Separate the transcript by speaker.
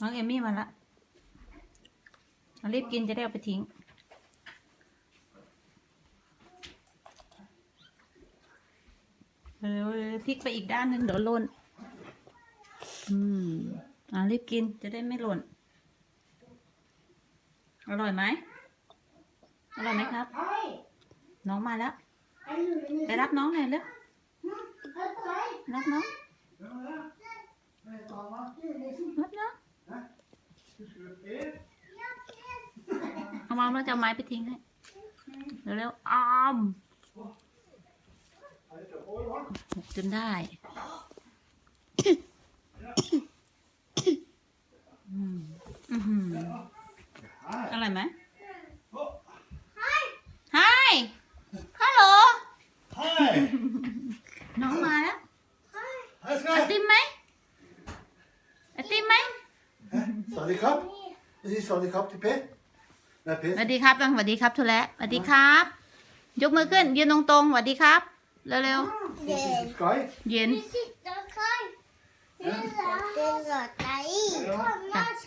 Speaker 1: น้องเอมี่มาละรีบกินจะได้เอาไปทิ้งเออพลิกไปอีกด้านหนึ่งเดี๋ยวหล่น อืมอ่ารีบกินจะได้ไม่หล่น อร่อยไหม อร่อยไหมครับ น้องมาแล้ว ไปรับน้องหน่อยเร็วรับน้อง รับน้อง เอามาแล้วจะเอาไม้ไปทิ้งให้เร็วๆอ้อมหกจนได้อืมอื้อหืออร่อยไหม Hi ฮัลโหล
Speaker 2: Hi!
Speaker 1: น้องมาแล้ว
Speaker 2: Hej
Speaker 1: ไอ
Speaker 2: skat!
Speaker 1: ติมไหมไอติมไหม
Speaker 2: Sorry kop. Jeg siger sorry kop til Per. Hvad er
Speaker 1: ส
Speaker 2: Per?
Speaker 1: วัสดีครับต้องสวัสดีครับทุแลสวัสดีครับ ยกมือขึ้น ยืนตรงๆสวัสดีครับ เร็ว
Speaker 2: Skøj.
Speaker 1: ๆเย็น
Speaker 3: Vi sitter og køj. Det er dig. Kom, Lars.
Speaker 2: Ja, ja.